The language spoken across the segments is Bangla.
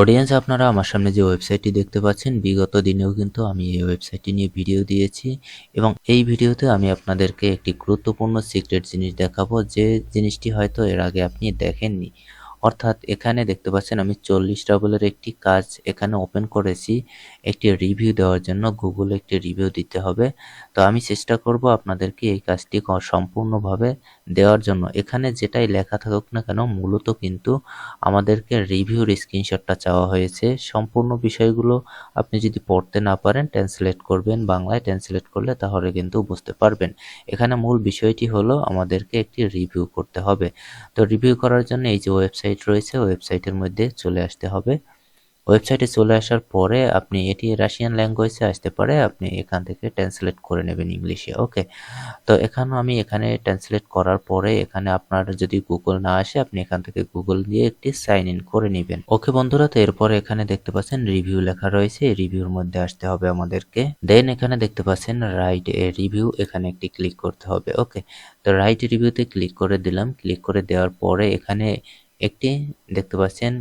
অডিয়েন্স আপনারা আমার সামনে যে ওয়েবসাইটটি দেখতে পাচ্ছেন, বিগত দিনেও কিন্তু আমি এই ওয়েবসাইটটি নিয়ে ভিডিও দিয়েছি এবং এই ভিডিওতে আমি আপনাদেরকে একটি গুরুত্বপূর্ণ সিক্রেট জিনিস দেখাবো, যে জিনিসটি হয়তো এর আগে আপনি দেখেননি। অর্থাৎ এখানে দেখতে পাচ্ছেন আমি চল্লিশ ডাবলের একটি কাজ এখানে ওপেন করেছি, একটি রিভিউ দেওয়ার জন্য। গুগলে একটি রিভিউ দিতে হবে। তো আমি চেষ্টা করব আপনাদেরকে এই কাজটি সম্পূর্ণভাবে দেওয়ার জন্য। এখানে যেটাই লেখা থাকুক না কেন, মূলত কিন্তু আমাদেরকে রিভিউর স্ক্রিনশটটা চাওয়া হয়েছে। সম্পূর্ণ বিষয়গুলো আপনি যদি পড়তে না পারেন ট্রান্সলেট করবেন, বাংলায় ট্রান্সলেট করলে তাহলে কিন্তু বুঝতে পারবেন। এখানে মূল বিষয়টি হলো আমাদেরকে একটি রিভিউ করতে হবে। তো রিভিউ করার জন্য এই যে ওয়েবসাইট রয়েছে ওয়েবসাইটের মধ্যে চলে আসতে হবে। ওয়েবসাইটে চলে আসার পরে আপনি এটি রাশিয়ান ল্যাঙ্গুয়েজে আসতে পারে, আপনি এখান থেকে ট্রান্সলেট করে নেবেন ইংলিশে ওকে তো এখানে আমি এখানে ট্রান্সলেট করার পরে এখানে আপনার যদি গুগল না আসে, আপনি এখান থেকে গুগল দিয়ে একটি সাইন ইন করে নেবেন। ওকে বন্ধুরা, তো এরপরে এখানে দেখতে পাচ্ছেন রিভিউ লেখা রয়েছে রিভিউর মধ্যে আসতে হবে আমাদেরকে। দেন এখানে দেখতে পাচ্ছেন রাইট এ রিভিউ এখানে একটি ক্লিক করতে হবে ওকে তো রাইট রিভিউতে ক্লিক করে দিলাম ক্লিক করে দেওয়ার পরে এখানে একটি দেখতে পাচ্ছেন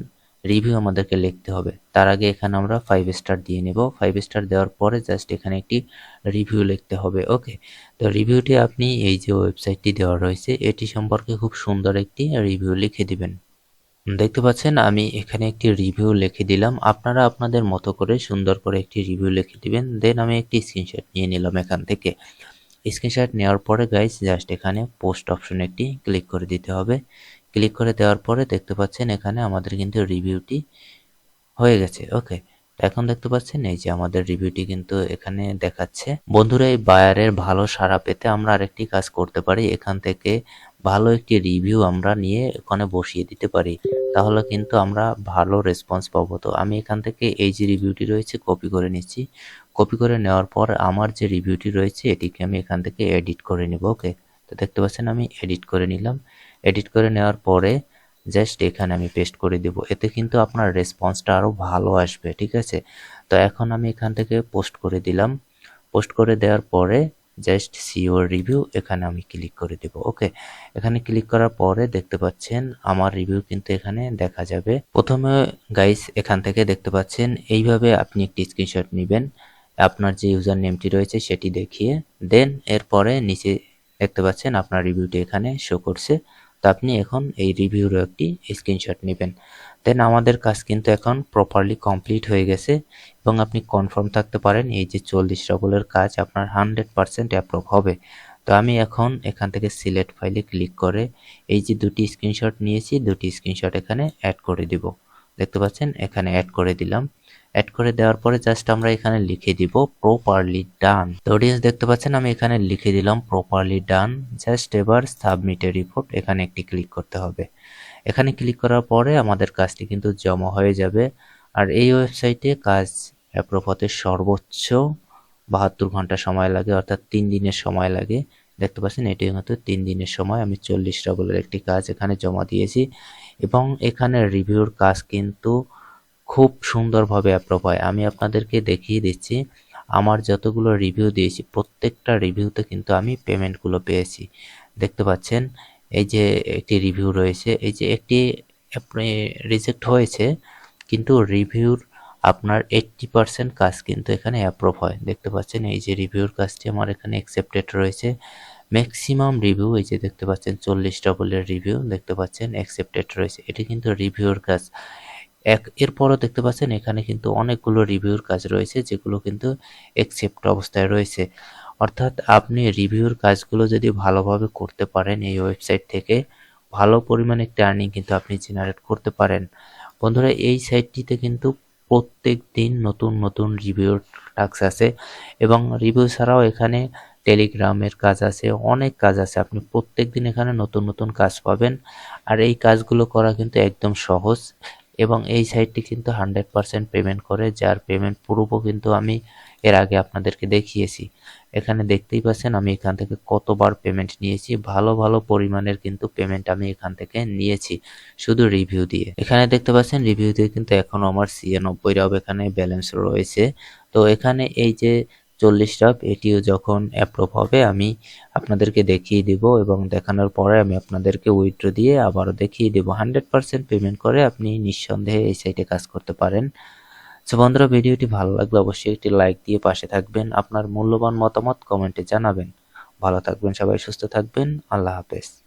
রিভিউ আমাদেরকে লিখতে হবে। তার আগে এখানে আমরা ফাইভ স্টার দিয়ে নেব। ফাইভ স্টার দেওয়ার পরে জাস্ট এখানে একটি রিভিউ লিখতে হবে ওকে তো রিভিউটি আপনি এই যে ওয়েবসাইটটি দেওয়া রয়েছে, এটি সম্পর্কে খুব সুন্দর একটি রিভিউ লিখে দিবেন। দেখতে পাচ্ছেন, আমি এখানে একটি রিভিউ লিখে দিলাম। আপনারা আপনাদের মতো করে সুন্দর করে একটি রিভিউ লিখে দিবেন। দেন আমি একটি স্ক্রিনশট নিয়ে নিলাম এখান থেকে। স্ক্রিনশট নেওয়ার পরে গাইস জাস্ট এখানে পোস্ট অপশন একটি ক্লিক করে দিতে হবে। ক্লিক করে দেওয়ার পরে দেখতে পাচ্ছেন এখানে আমাদের কিন্তু রিভিউটি হয়ে গেছে। ওকে এখন দেখতে পাচ্ছেন এই যে আমাদের রিভিউটি কিন্তু এখানে দেখাচ্ছে। বন্ধুরা, এই বায়ারের ভালো সাড়া পেতে আমরা আরেকটি কাজ করতে পারি। এখান থেকে ভালো একটি রিভিউ আমরা নিয়ে ওখানে বসিয়ে দিতে পারি। তাহলে কিন্তু আমরা ভালো রেসপন্স পাবো। তো আমি এখান থেকে এই যে রিভিউটি রয়েছে, কপি করে নিচ্ছি। কপি করে নেওয়ার পর আমার যে রিভিউটি রয়েছে, এটিকে আমি এখান থেকে এডিট করে নিব। ওকে, তো দেখতে পাচ্ছেন আমি এডিট করে নিলাম। এডিট করে নেওয়ার পরে জাস্ট এখানে আমি পেস্ট করে দেব। এতে কিন্তু আপনার রেসপন্সটা আরও ভালো আসবে, ঠিক আছে? তো এখন আমি এখান থেকে পোস্ট করে দিলাম। পোস্ট করে দেওয়ার পরে জাস্ট সিওর রিভিউ এখানে আমি ক্লিক করে দেব ওকে এখানে ক্লিক করার পরে দেখতে পাচ্ছেন আমার রিভিউ কিন্তু এখানে দেখা যাবে। প্রথমে গাইস এখান থেকে দেখতে পাচ্ছেন, এইভাবে আপনি একটি স্ক্রিনশট নেবেন, আপনার যে ইউজার নেমটি রয়েছে সেটি দেখিয়ে। দেন এরপরে নিচে দেখতে পাচ্ছেন আপনার রিভিউটি এখানে শো করছে। তো আপনি এখন এই রিভিউর একটি স্ক্রিনশট নেবেন। দেন আমাদের কাজ কিন্তু এখন প্রপারলি কমপ্লিট হয়ে গেছে এবং আপনি কনফার্ম থাকতে পারেন এই যে চল্লিশ ডবলের কাজ আপনার হান্ড্রেড পারসেন্ট অ্যাপ্রুভ হবে। তো আমি এখন এখান থেকে সিলেক্ট ফাইলে ক্লিক করে এই যে দুটি স্ক্রিনশট নিয়েছি, দুটি স্ক্রিনশট এখানে অ্যাড করে দিব। দেখতে পাচ্ছেন? এখানে অ্যাড করে দিলাম। অ্যাড করে দেওয়ার পরে জাস্ট আমরা এখানে লিখে দিব প্রপারলি ডান তো অডিয়েন্স দেখতে পাচ্ছেন, আমি এখানে লিখে দিলাম প্রপারলি ডান জাস্ট এবার সাবমিটের রিপোর্ট এখানে একটি ক্লিক করতে হবে। এখানে ক্লিক করার পরে আমাদের কাজটি কিন্তু জমা হয়ে যাবে। আর এই ওয়েবসাইটে কাজ অ্যাপ্রুভ সর্বোচ্চ বাহাত্তর ঘণ্টা সময় লাগে, অর্থাৎ তিন দিনের সময় লাগে। দেখতে পাচ্ছেন এটি কিন্তু তিন দিনের সময়। আমি চল্লিশ ডবলের একটি কাজ এখানে জমা দিয়েছি। এবং এখানে রিভিউর কাজ কিন্তু খুব সুন্দরভাবে অ্যাপ্রুভ হয়। আমি আপনাদেরকে দেখিয়ে দিচ্ছি, আমার যতগুলো রিভিউ দিয়েছি, প্রত্যেকটা রিভিউতে কিন্তু আমি পেমেন্টগুলো পেয়েছি। দেখতে পাচ্ছেন, এই যে একটি রিভিউ রয়েছে, এই যে একটি রিজেক্ট হয়েছে, কিন্তু রিভিউর আপনার এইট্টি পার্সেন্ট কাজ কিন্তু এখানে অ্যাপ্রুভ হয়। দেখতে পাচ্ছেন, এই যে রিভিউর কাজটি আমার এখানে অ্যাকসেপ্টেড রয়েছে। ম্যাক্সিমাম রিভিউ এই যে দেখতে পাচ্ছেন, চল্লিশ ডবলের রিভিউ দেখতে পাচ্ছেন অ্যাকসেপ্টেড রয়েছে। এটি কিন্তু রিভিউর কাজ। এক, এরপরও দেখতে পাচ্ছেন এখানে কিন্তু অনেকগুলো রিভিউর কাজ রয়েছে, যেগুলো কিন্তু অ্যাকসেপ্ট অবস্থায় রয়েছে। অর্থাৎ আপনি রিভিউর কাজগুলো যদি ভালোভাবে করতে পারেন এই ওয়েবসাইট থেকে, ভালো পরিমাণে একটা আর্নিং কিন্তু আপনি জেনারেট করতে পারেন। বন্ধুরা, এই সাইটটিতে কিন্তু প্রত্যেক দিন নতুন নতুন রিভিউর টাস্ক আছে এবং রিভিউ ছাড়াও এখানে টেলিগ্রামের কাজ আছে, অনেক কাজ আছে। আপনি প্রত্যেক দিন এখানে নতুন নতুন কাজ পাবেন। আর এই কাজগুলো করা কিন্তু একদম সহজ। এবং এই সাইটটি কিন্তু হান্ড্রেড পারসেন্ট পেমেন্ট করে, যার পেমেন্ট প্রুফও কিন্তু আমি এর আগে আপনাদেরকে দেখিয়েছি। এখানে দেখতেই পাচ্ছেন, আমি এখান থেকে কতবার পেমেন্ট নিয়েছি, ভালো ভালো পরিমাণের কিন্তু পেমেন্ট আমি এখান থেকে নিয়েছি শুধু রিভিউ দিয়ে। এখানে দেখতে পাচ্ছেন, রিভিউ দিয়ে কিন্তু এখনও আমার ছিয়ানব্বই রব এখানে ব্যালেন্স রয়েছে। তো এখানে এই যে চল্লিশ রাপ এটিও যখন অ্যাপ্রুভ হবে, আমি আপনাদেরকে দেখিয়ে দিব এবং দেখানোর পরে আমি আপনাদেরকে উইথড্র দিয়ে আবারও দেখিয়ে দেব। হান্ড্রেড পার্সেন্ট পেমেন্ট করে আপনি নিঃসন্দেহে এই সাইটে কাজ করতে পারেন। সো বন্ধুরা, ভিডিওটি ভালো লাগলে অবশ্যই একটি লাইক দিয়ে পাশে থাকবেন। আপনার মূল্যবান মতামত কমেন্টে জানাবেন। ভালো থাকবেন সবাই, সুস্থ থাকবেন। আল্লাহ হাফেজ।